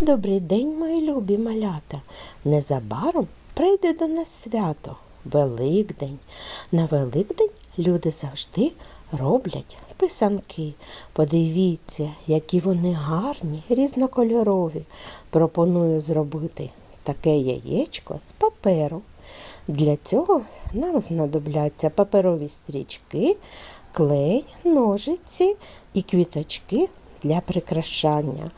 Добрий день, мої любі малята. Незабаром прийде до нас свято Великдень. На Великдень люди завжди роблять писанки. Подивіться, які вони гарні, різнокольорові. Пропоную зробити таке яєчко з паперу. Для цього нам знадобляться паперові стрічки, клей, ножиці і квіточки для прикрашання.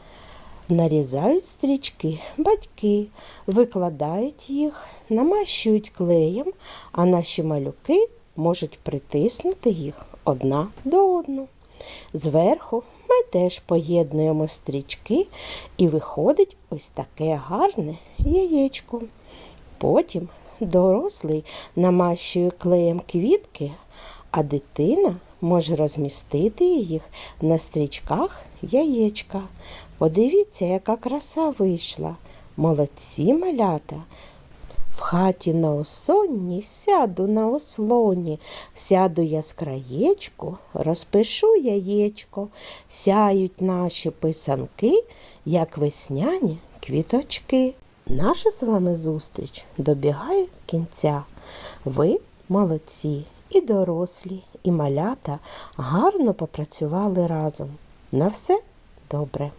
Нарізають стрічки батьки, викладають їх, намащують клеєм, а наші малюки можуть притиснути їх одна до одну. Зверху ми теж поєднуємо стрічки і виходить ось таке гарне яєчко. Потім дорослий намащує клеєм квітки, а дитина може розмістити їх на стрічках яєчка. Подивіться, яка краса вийшла. Молодці малята. В хаті на осонні сяду на ослоні, сяду я з краєчку, розпишу яєчко, сяють наші писанки, як весняні квіточки. Наша з вами зустріч добігає кінця. Ви молодці, і дорослі, і малята гарно попрацювали разом. На все добре.